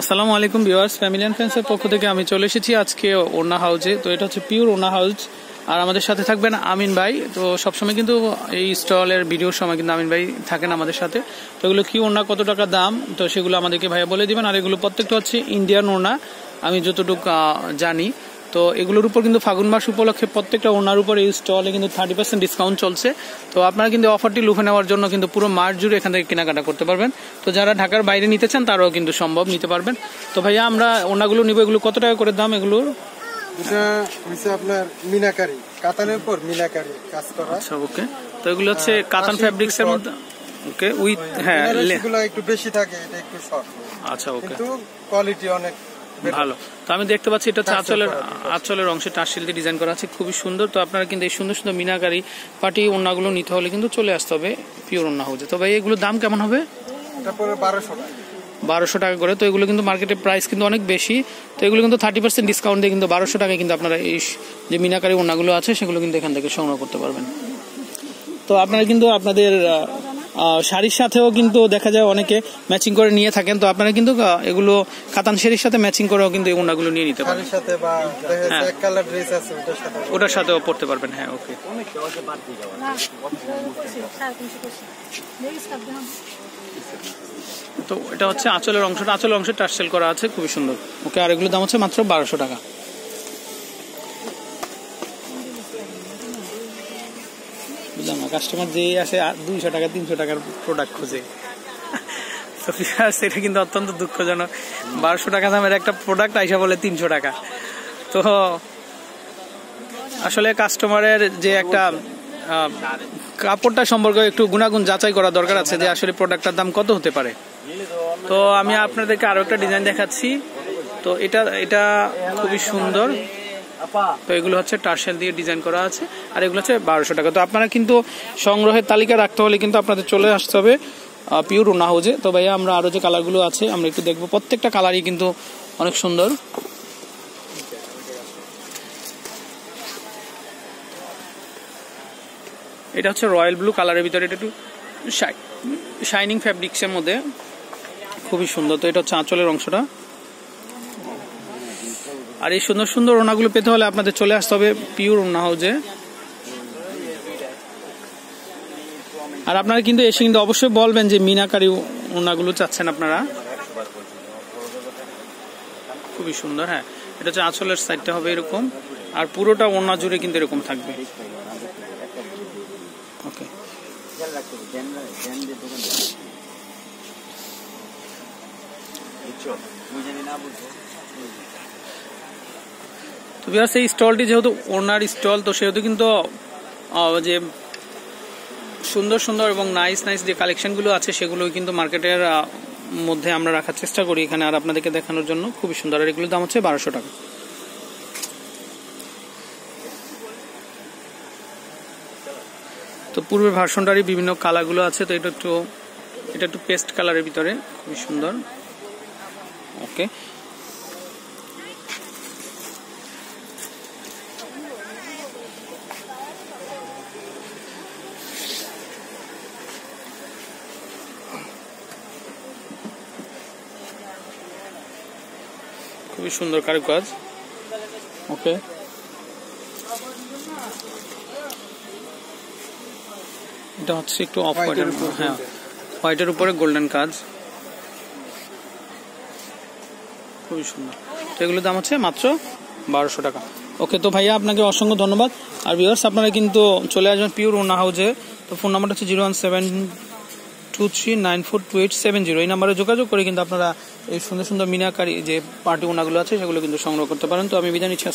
আসসালামু আলাইকুম viewers, family and ফ্রেন্ডসের পক্ষ থেকে আমি চলে এসেছি আজকে ওনা হাউজে। তো এটা হচ্ছে পিওর ওনা হাউজ। আর আমাদের সাথে থাকবেন আমিন ভাই। তো সবসময় কিন্তু এই স্টলের ভিডিওর সময় কিন্তু আমিন ভাই থাকেন আমাদের সাথে। তো এগুলো কি ওনা কত টাকা দাম? তো সেগুলো আমাদেরকে ভাইয়া বলে দিবেন। আর এগুলো প্রত্যেকটা হচ্ছে ইন্ডিয়ান ওনা আমি যতটুকু জানি। তো এগুলোর উপর কিন্তু ফাগুন মাস উপলক্ষে প্রত্যেকটা ওনার উপর এই স্টলে কিন্তু থার্টি পার্সেন্ট ডিসকাউন্ট চলছে। তো আপনারা কিন্তু অফারটি লুফে নেওয়ার জন্য কিন্তু পুরো মার্চ জুড়ে এখান থেকে কেনাকাটা করতে পারবেন। তো যারা ঢাকার বাইরে নিতে চান তারাও কিন্তু সম্ভব নিতে পারবেন। তো ভাইয়া আমরা ওনাগুলো নিব এগুলো কত টাকা করে দাম এগুলোর এটা হচ্ছে আপনার মিনাকারি কাতানের পর মিনাকারি কাজ করা। আচ্ছা ওকে। তো এগুলো হচ্ছে কাতান ফ্যাব্রিক্স এর মধ্যে ওকে উইথ হ্যাঁ লে- একটু বেশি থাকে এটা একটু শর্ট আচ্ছা ওকে। কিন্তু কোয়ালিটি অনেক। ভালো। তো আমি দেখতে পাচ্ছি এটা হচ্ছে আঁচলের। আঁচলের অংশে টার্সেল দিয়ে ডিজাইন করা আছে। খুবই সুন্দর। তো আপনারা কিন্তু এই সুন্দর সুন্দর মিনাকারি পাটি ওনাগুলো নিতে হলে কিন্তু চলে আসতে হবে পিওর ওনা হাউজে। তো ভাই এগুলোর দাম কেমন হবে? বারোশো টাকা। বারোশো টাকা করে। তো এগুলো কিন্তু মার্কেটের প্রাইস কিন্তু অনেক বেশি। তো এগুলো কিন্তু থার্টি পার্সেন্ট ডিসকাউন্ট দিয়ে কিন্তু বারোশো টাকায় কিন্তু আপনারা এই যে মিনাকারি ওনাগুলো আছে সেগুলো কিন্তু এখান থেকে সংগ্রহ করতে পারবেন। তো আপনারা কিন্তু আপনাদের শাড়ির সাথেও কিন্তু দেখা যায় অনেকে ম্যাচিং করে নিয়ে থাকেন। তো আপনারা কিন্তু এগুলো কাতান শাড়ির সাথে ম্যাচিং করেও কিন্তু এই ওনাগুলো নিয়ে নিতে পারেন। হ্যাঁ। ওটার সাথেও পড়তে পারবেন হ্যাঁ ওকে। তো এটা হচ্ছে আঁচলের অংশটা। আঁচলের অংশে টার্সেল করা আছে খুবই সুন্দর। ওকে আর এগুলোর দাম হচ্ছে মাত্র বারোশো টাকা। বুঝলাম না। কাস্টমার যে আসে দুইশো টাকা, তিনশো টাকার প্রোডাক্ট খোঁজে। তো এটা কিন্তু অত্যন্ত দুঃখজনক। বারোশো টাকা দামের একটা প্রোডাক্ট আইসা বলে তিনশো টাকা। তো আসলে কাস্টমারের যে একটা কাপড়টা সম্পর্কে একটু গুণাগুণ যাচাই করা দরকার আছে যে আসলে প্রোডাক্টটার দাম কত হতে পারে। তো আমি আপনাদেরকে আরও একটা ডিজাইন দেখাচ্ছি। তো এটা এটা খুবই সুন্দর। তো এগুলো হচ্ছে টার্সেল দিয়ে ডিজাইন করা আছে, আর এগুলো হচ্ছে বারোশো টাকা। তো আপনারা কিন্তু সংগ্রহের তালিকা রাখতে হলে কিন্তু আপনাদের চলে আসতে হবে পিওর রুনা হাউজে তো ভাইয়া, আমরা আরও যে কালারগুলো আছে, আমরা একটু দেখব। প্রত্যেকটা কালারই কিন্তু অনেক সুন্দর। এটা হচ্ছে রয়্যাল ব্লু কালারের ভিতরে, এটা একটু শাইনিং ফ্যাব্রিক্সের মধ্যে। খুবই সুন্দর। তো এটা হচ্ছে আঁচলের অংশটা। আর এই সুন্দর সুন্দর ওনাগুলো পেতে হলে আপনাদের চলে আসতে হবে পিওর ওনা হাউজে। আর আপনারা কিন্তু এসে কিন্তু অবশ্যই বলবেন যে মিনাকারি ওনাগুলো চাচ্ছেন আপনারা। খুবই সুন্দর হ্যাঁ। এটা হচ্ছে আঁচলের সাইডটা হবে এরকম। আর পুরোটা ওনা জুড়ে কিন্তু এরকম থাকবে। ওকে। তো বিহার সেই স্টলটি যেহেতু ওনার স্টল, তো সেহেতু কিন্তু যে সুন্দর সুন্দর এবং নাইস নাইস যে কালেকশনগুলো আছে সেগুলো কিন্তু মার্কেটের মধ্যে আমরা রাখার চেষ্টা করি এখানে আর আপনাদেরকে দেখানোর জন্য। খুবই সুন্দর। আর এগুলোর দাম হচ্ছে বারোশো টাকা। তো পূর্বের ভার্সনটারই বিভিন্ন কালারগুলো আছে, তো এটা একটু এটা একটু পেস্ট কালারের ভিতরে। খুবই সুন্দর। ওকে খুবই সুন্দর কারুকাজ। ওকে। এটা হচ্ছে একটু অফ হোয়াইটের উপর হ্যাঁ। হোয়াইটের উপরে গোল্ডেন কাজ। খুবই সুন্দর। তো এগুলোর দাম হচ্ছে মাত্র বারোশো টাকা। ওকে তো ভাইয়া আপনাকে অসংখ্য ধন্যবাদ। আর ভিউয়ার্স আপনারা কিন্তু চলে আসবেন পিওর ওনা হাউজে তো ফোন নাম্বারটা হচ্ছে zero one seven two three nine four two eight seven zero এই নাম্বারে যোগাযোগ করে কিন্তু আপনারা এই সুন্দর সুন্দর মিনাকারী যে পার্টি ওনাগুলো আছে, সেগুলো কিন্তু সংগ্রহ করতে পারেন। তো আমি বিদায় নিচ্ছি।